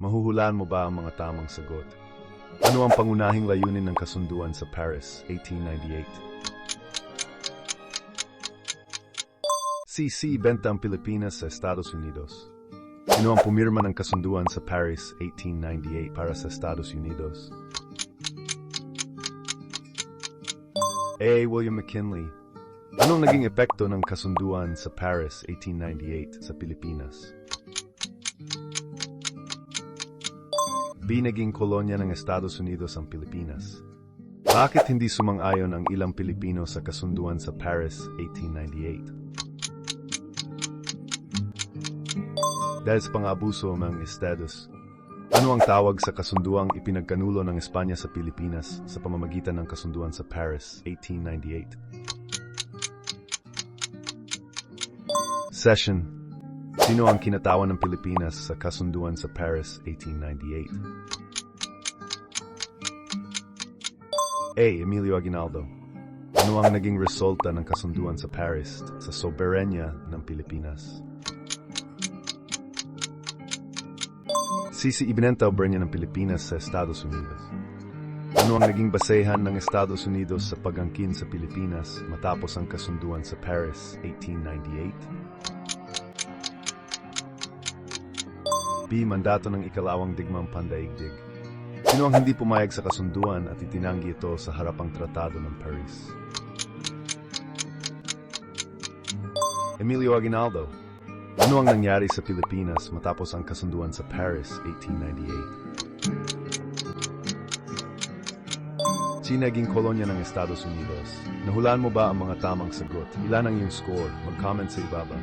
Mahuhulaan mo ba ang mga tamang sagot? Ano ang pangunahing layunin ng kasunduan sa Paris, 1898? CC benta ang Pilipinas sa Estados Unidos. Sino ang pumirma ng kasunduan sa Paris, 1898 para sa Estados Unidos? A. William McKinley. Anong naging epekto ng kasunduan sa Paris, 1898 sa Pilipinas? B. Naging kolonya ng Estados Unidos ang Pilipinas. Bakit hindi sumang-ayon ang ilang Pilipino sa kasunduan sa Paris, 1898? Dahil sa pang-abuso ng Estados. Ano ang tawag sa kasunduang ipinagkanulo ng Espanya sa Pilipinas sa pamamagitan ng kasunduan sa Paris, 1898? Session Sino ang kinatawan ng Pilipinas sa kasunduan sa Paris 1898? A. Emilio Aguinaldo Ano ang naging resulta ng kasunduan sa Paris sa soberenya ng Pilipinas? Sisi ibinenta o niya ng Pilipinas sa Estados Unidos. Ano ang naging basehan ng Estados Unidos sa pagangkin sa Pilipinas matapos ang kasunduan sa Paris 1898? B. Mandato ng ikalawang digmang pandaigdig. Sino ang hindi pumayag sa kasunduan at itinanggi ito sa harapang tratado ng Paris? Emilio Aguinaldo. Ano ang nangyari sa Pilipinas matapos ang kasunduan sa Paris 1898? Sino naging kolonya ng Estados Unidos? Nahulaan mo ba ang mga tamang sagot? Ilan ang iyong score? Mag-comment sa ibaba.